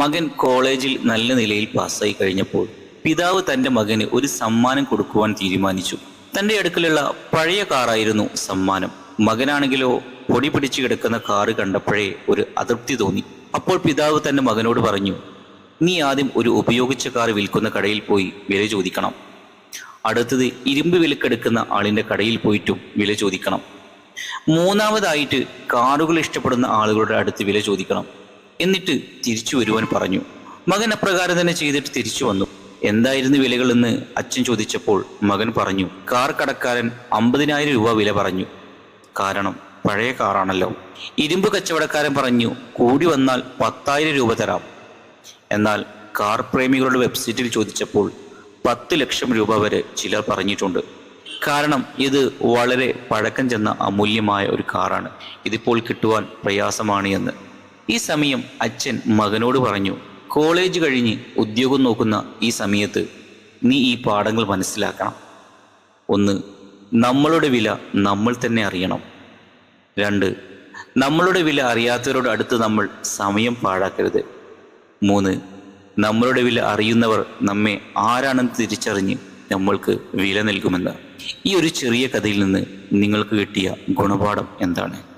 മകൻ കോളേജിൽ നല്ല നിലയിൽ പാസ്സായി കഴിഞ്ഞപ്പോൾ പിതാവ് തന്റെ മകന് ഒരു സമ്മാനം കൊടുക്കുവാൻ തീരുമാനിച്ചു. തന്റെ അടുക്കലുള്ള പഴയ കാറായിരുന്നു സമ്മാനം. മകനാണെങ്കിലോ പൊടി പിടിച്ചു കിടക്കുന്ന കാറ് കണ്ടപ്പോഴേ ഒരു അതൃപ്തി തോന്നി. അപ്പോൾ പിതാവ് തന്റെ മകനോട് പറഞ്ഞു നീ ആദ്യം ഒരു ഉപയോഗിച്ച കാർ വിൽക്കുന്ന കടയിൽ പോയി വില ചോദിക്കണം. അടുത്തത് ഇരുമ്പ് വിലക്കെടുക്കുന്ന ആളിന്റെ കടയിൽ പോയിട്ടും വില ചോദിക്കണം. മൂന്നാമതായിട്ട് കാറുകൾ ഇഷ്ടപ്പെടുന്ന ആളുകളുടെ അടുത്ത് വില ചോദിക്കണം. എന്നിട്ട് തിരിച്ചു വരുവാൻ പറഞ്ഞു. മകൻ അപ്രകാരം തന്നെ ചെയ്തിട്ട് തിരിച്ചു വന്നു. എന്തായിരുന്നു വിലകളെന്ന് അച്ഛൻ ചോദിച്ചപ്പോൾ മകൻ പറഞ്ഞു കാർ കടക്കാരൻ അമ്പതിനായിരം രൂപ വില പറഞ്ഞു. കാരണം പഴയ കാറാണല്ലോ. ഇരുമ്പ് കച്ചവടക്കാരൻ പറഞ്ഞു കൂടി വന്നാൽ പത്തായിരം രൂപ തരാം. എന്നാൽ കാർ പ്രേമികളുടെ വെബ്സൈറ്റിൽ ചോദിച്ചപ്പോൾ പത്ത് ലക്ഷം രൂപ വരെ ചിലർ പറഞ്ഞിട്ടുണ്ട്. കാരണം ഇത് വളരെ പഴക്കം ചെന്ന അമൂല്യമായ ഒരു കാറാണ്. ഇതിപ്പോൾ കിട്ടുവാൻ പ്രയാസമാണ് എന്ന്. ഈ സമയം അച്ഛൻ മകനോട് പറഞ്ഞു കോളേജ് കഴിഞ്ഞ് ഉദ്യോഗം നോക്കുന്ന ഈ സമയത്ത് നീ ഈ പാഠങ്ങൾ മനസ്സിലാക്കണം. ഒന്ന് നമ്മളുടെ വില നമ്മൾ തന്നെ അറിയണം. രണ്ട് നമ്മളുടെ വില അറിയാത്തവരോട് അടുത്ത് നമ്മൾ സമയം പാഴാക്കരുത്. മൂന്ന് നമ്മളുടെ വില അറിയുന്നവർ നമ്മെ ആരാണെന്ന് തിരിച്ചറിഞ്ഞ് നമ്മൾക്ക് വില നൽകുമെന്ന്. ഈ ഒരു ചെറിയ കഥയിൽ നിന്ന് നിങ്ങൾക്ക് കിട്ടിയ ഗുണപാഠം എന്താണ്?